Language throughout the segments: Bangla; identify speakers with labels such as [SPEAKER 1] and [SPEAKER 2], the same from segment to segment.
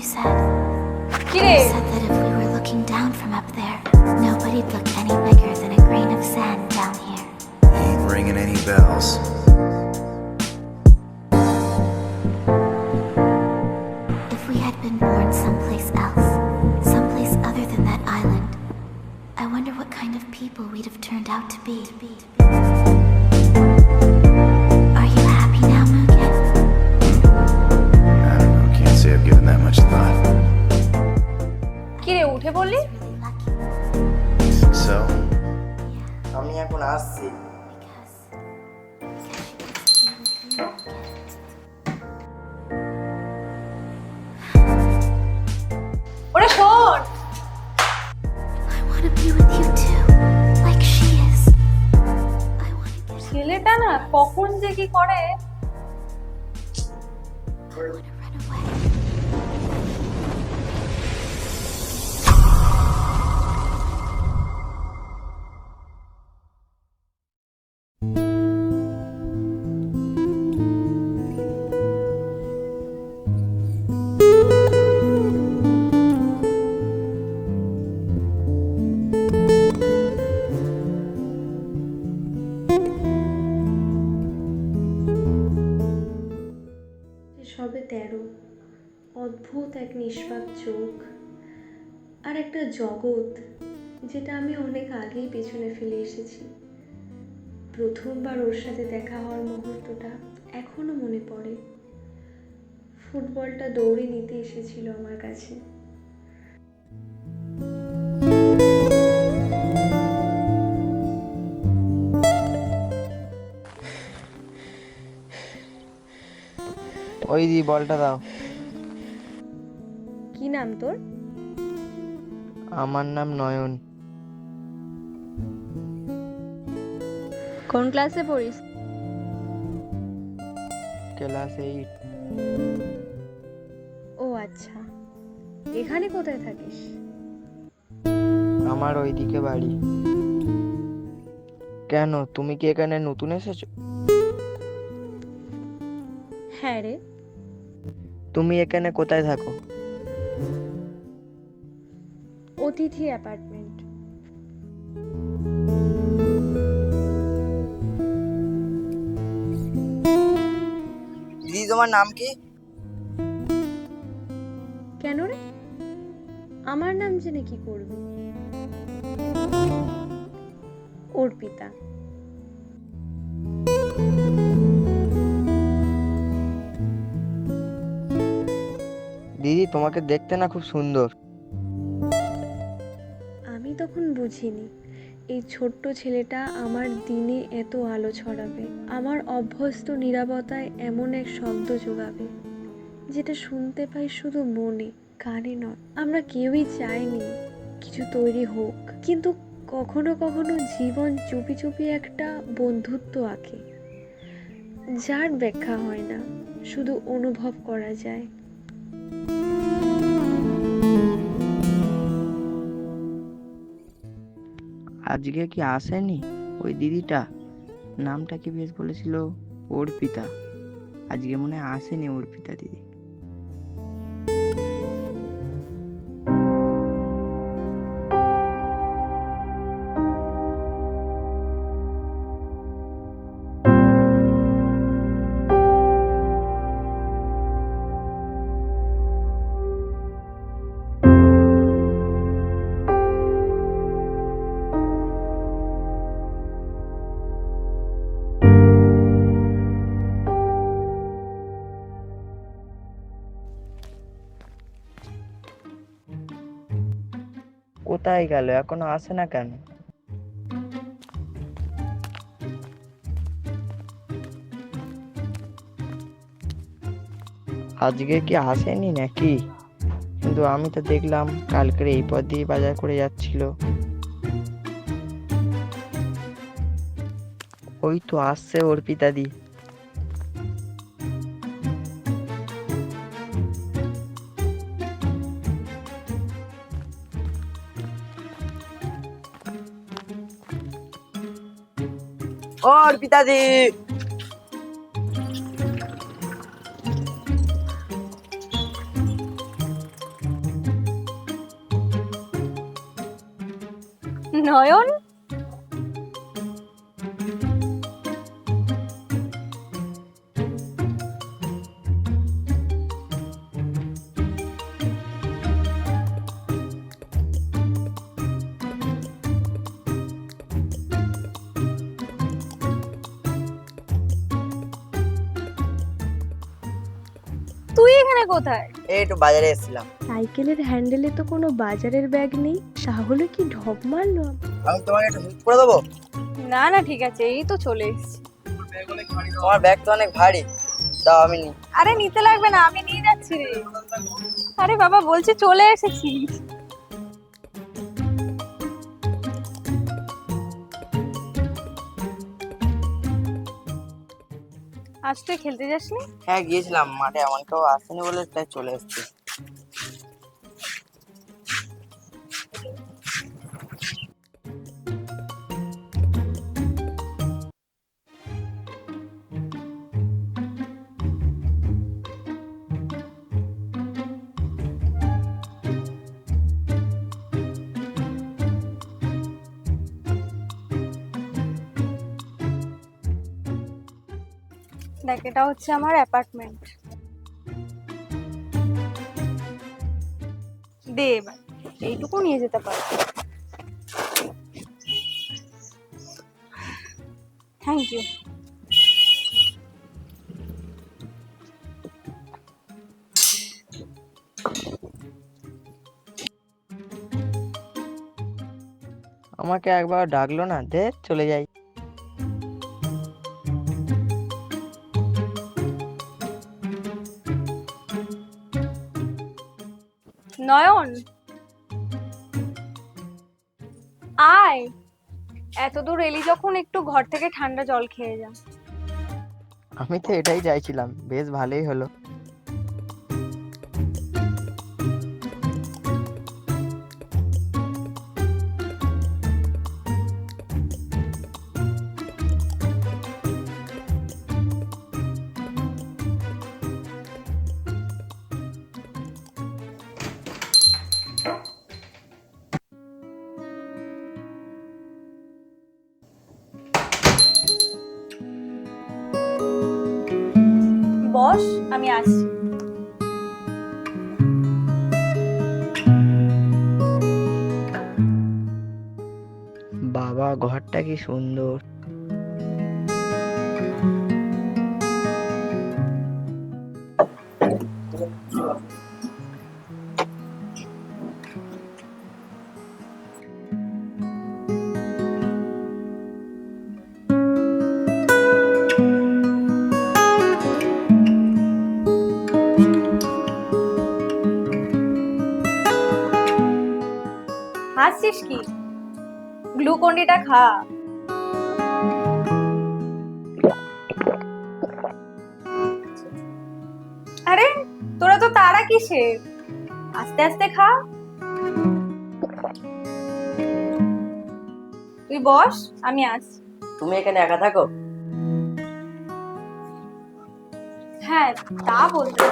[SPEAKER 1] you said.
[SPEAKER 2] কিরে
[SPEAKER 1] You said that if we were looking down from up there, nobody'd look any bigger than a grain of sand down here.
[SPEAKER 3] Ain't ringing any bells.
[SPEAKER 1] If we had been born someplace else, someplace other than that island, I wonder what kind of people we'd have turned out to be. Are
[SPEAKER 3] that much thought.
[SPEAKER 2] কিরে উঠে বললি
[SPEAKER 3] so?
[SPEAKER 4] আমি এখন আসছি.
[SPEAKER 2] ওরে শোন
[SPEAKER 1] I want to be with you too, like she is. I want to get
[SPEAKER 2] ছেলেটা না কখন যে কি করে
[SPEAKER 1] I want to
[SPEAKER 5] তেরো। অদ্ভুত এক নিষ্পাপ চোখ আর একটা জগৎ যেটা আমি অনেক আগেই পেছনে ফেলে এসেছি। প্রথমবার ওর সাথে দেখা হওয়ার মুহূর্তটা এখনও মনে পড়ে। ফুটবলটা দৌড়ে নিতে এসেছিল আমার কাছে।
[SPEAKER 4] ওই দি বলটা দাও।
[SPEAKER 5] কি নাম তোর?
[SPEAKER 4] আমার নাম নয়ন।
[SPEAKER 5] কোন ক্লাসে পড়িস?
[SPEAKER 4] ক্লাস এইট
[SPEAKER 5] ও আচ্ছা। এখানে কোথায় থাকিস?
[SPEAKER 4] আমার ওইদিকে বাড়ি। কেন? তুমি কি এখানে নতুন এসেছ?
[SPEAKER 5] হ্যাঁ রে।
[SPEAKER 4] তুমি এখানে কোথায় থাকো?
[SPEAKER 5] অতিথি অ্যাপার্টমেন্ট।
[SPEAKER 4] দিদি তোমার নাম কি?
[SPEAKER 5] কেন রে? আমার নাম জেনে কি করবি? অর্পিতা।
[SPEAKER 4] দিদি, তোমাকে দেখতে না খুব সুন্দর।
[SPEAKER 5] আমি তখন বুঝিনি, এই ছোট্ট ছেলেটা আমার দিনে এত আলো ছড়াবে, আমার অভ্যস্ত নীরবতায় এমন এক শব্দ যোগাবে, যেটা শুনতে পাই শুধু মনে, কানে নয়। আমরা কেউই চাইনি কিছু তৈরি হোক, কিন্তু কখনো কখনো জীবন চুপি চুপি একটা বন্ধুত্ব আঁকে, যার ব্যাখ্যা হয় না, শুধু অনুভব করা যায়।
[SPEAKER 4] আজকে কি আসেনি? ওই দিদিটা। নামটা কি বেশ বলেছিল? অর্পিতা। আজকে মনে হয় আসেনি অর্পিতা দিদি। কোথায় গেল, এখনও আসে না কেন? আজকে কি আসেনি নাকি? কিন্তু আমি তো দেখলাম কালকের এই পথ দিয়ে বাজার করে যাচ্ছিল। ওই তো আসছে অর্পিতা খবর পিতাজি।
[SPEAKER 2] নয়ন? কোথায়?
[SPEAKER 6] এই একটু বাজারে এসেছিলাম।
[SPEAKER 5] সাইকেলের হ্যান্ডেলে তো কোনো বাজারের ব্যাগ নেই। তাহলে কি ঢপ মারলো?
[SPEAKER 6] আমি তোমাকে একটা হেল্প করে দেবো?
[SPEAKER 2] না না ঠিক আছে এই তো চলে এসেছি।
[SPEAKER 6] তোমার ব্যাগ তো অনেক ভারী। দাও আমি নি
[SPEAKER 2] আরে নিতে লাগবে না আমি নিয়ে যাচ্ছি রে। আরে বাবা বলছি চলে এসেছি। আজ তুই খেলতে যাসনি?
[SPEAKER 6] হ্যাঁ গিয়েছিলাম মাঠে কেউ আসেনি বলে তাই চলে এসেছি।
[SPEAKER 2] দেখ, এটা হচ্ছে আমার অ্যাপার্টমেন্ট। দে এবার, এইটুকু নিয়ে যেতে পারো থ্যাংক ইউ
[SPEAKER 6] আমাকে একবার ডাকলো না, দে চলে যাই।
[SPEAKER 2] নয়ন? আয়। এত দূর এলি যখন একটু ঘর থেকে ঠান্ডা জল খেয়ে যা।
[SPEAKER 6] আমি তো এটাই চাইছিলাম। বেশ ভালোই হলো।
[SPEAKER 2] বস আমি আসছি।
[SPEAKER 6] বাবা ঘরটা কি সুন্দর।
[SPEAKER 2] হাসছিস কি? গ্লুকন্ডিটা খা। আরে তোরা তো তারা কিসের? আস্তে আস্তে খা। তুই বস আমি আসছি।
[SPEAKER 6] তুমি এখানে একা থাকো?
[SPEAKER 2] হ্যাঁ তা বলতে।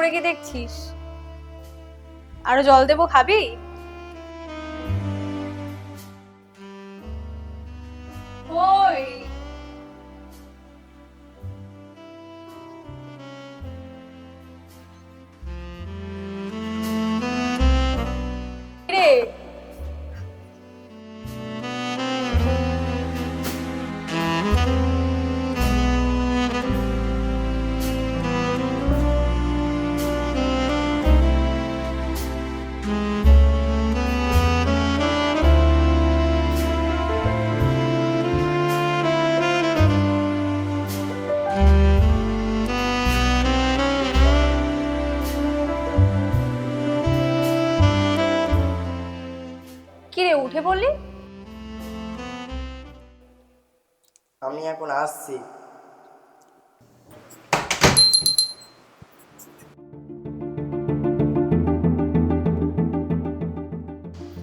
[SPEAKER 2] করে কি দেখছিস? আরও জল দেবো খাবি? কে বললি?
[SPEAKER 6] আমি এখন আসছি।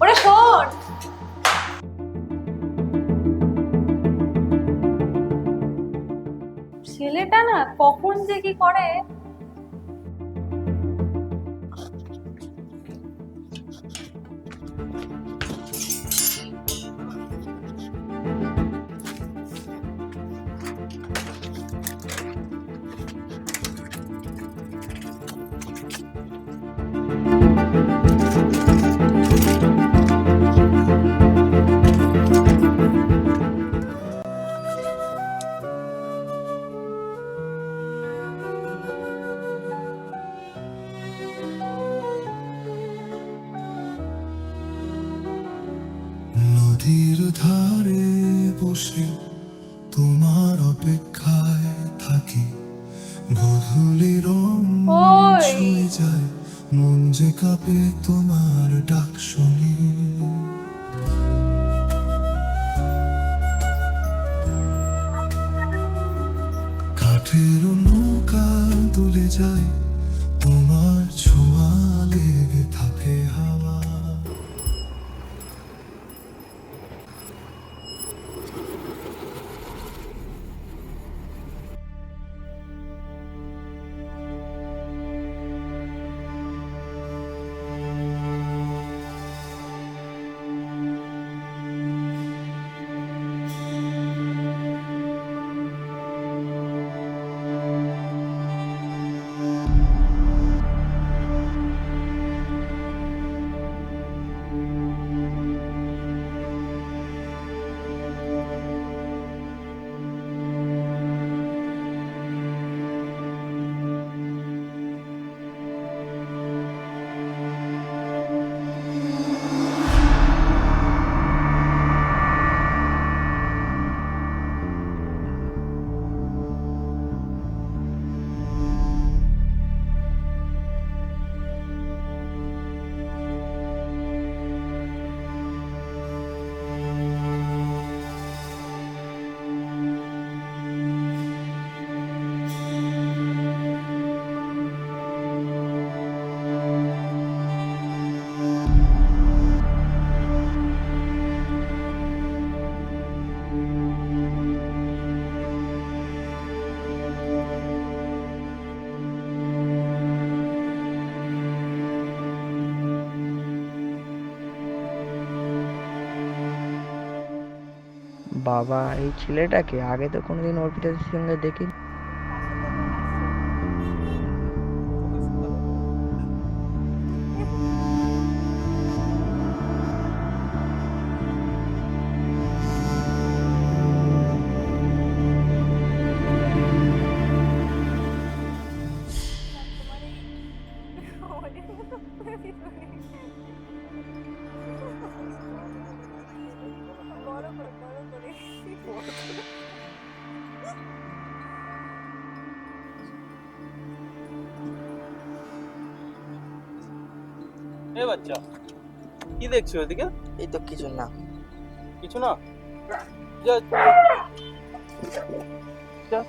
[SPEAKER 2] ওরে শোন। ছেলেটা না কখন যে কি করে
[SPEAKER 7] বসে তোমার অপেক্ষায় থাকি। গধূলি রং
[SPEAKER 2] ওই।
[SPEAKER 7] ছুঁয়ে যায়। মন যে কাঁপে তোমার ডাক শুনি। কাঠের নৌকা তুলে যায়।
[SPEAKER 4] বাবা এই ছেলেটাকে? আগে তো কোনোদিন অর্পিতার সঙ্গে দেখি
[SPEAKER 8] এ বাচ্চা কি দেখছ ওদিকে
[SPEAKER 6] এই তো কিছু না।
[SPEAKER 8] কিছু না? যা যা।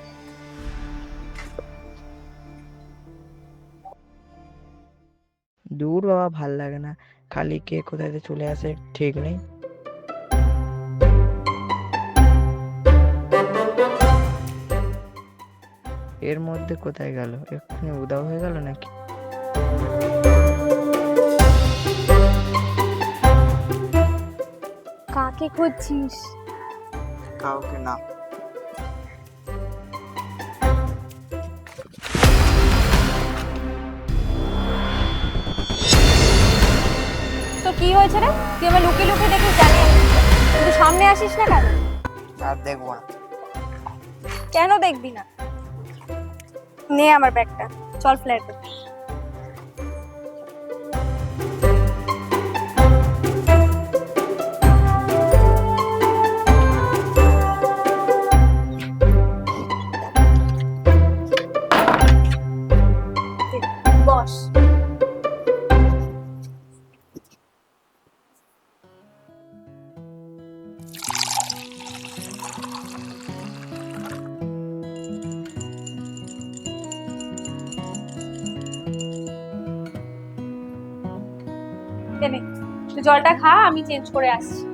[SPEAKER 4] দূর বাবা ভালো লাগে না। খালি কে কোথায় চলে আসে ঠিক নেই। এর মধ্যে কোথায় গেল? এক্ষুনি উদাও হয়ে গেল নাকি?
[SPEAKER 2] কাকে খুঁজছিস
[SPEAKER 6] কাউকে না।
[SPEAKER 2] তো কি হয়েছে রে? তুই আমার লুকিয়ে লুকিয়ে দেখিস জানি কিন্তু সামনে আসিস না কেন?
[SPEAKER 6] আর দেখব না।
[SPEAKER 2] কেন দেখবি না? নে আমার ব্যাগটা। চল ফ্ল্যাটে জলটা খা আমি চেঞ্জ করে আসছি।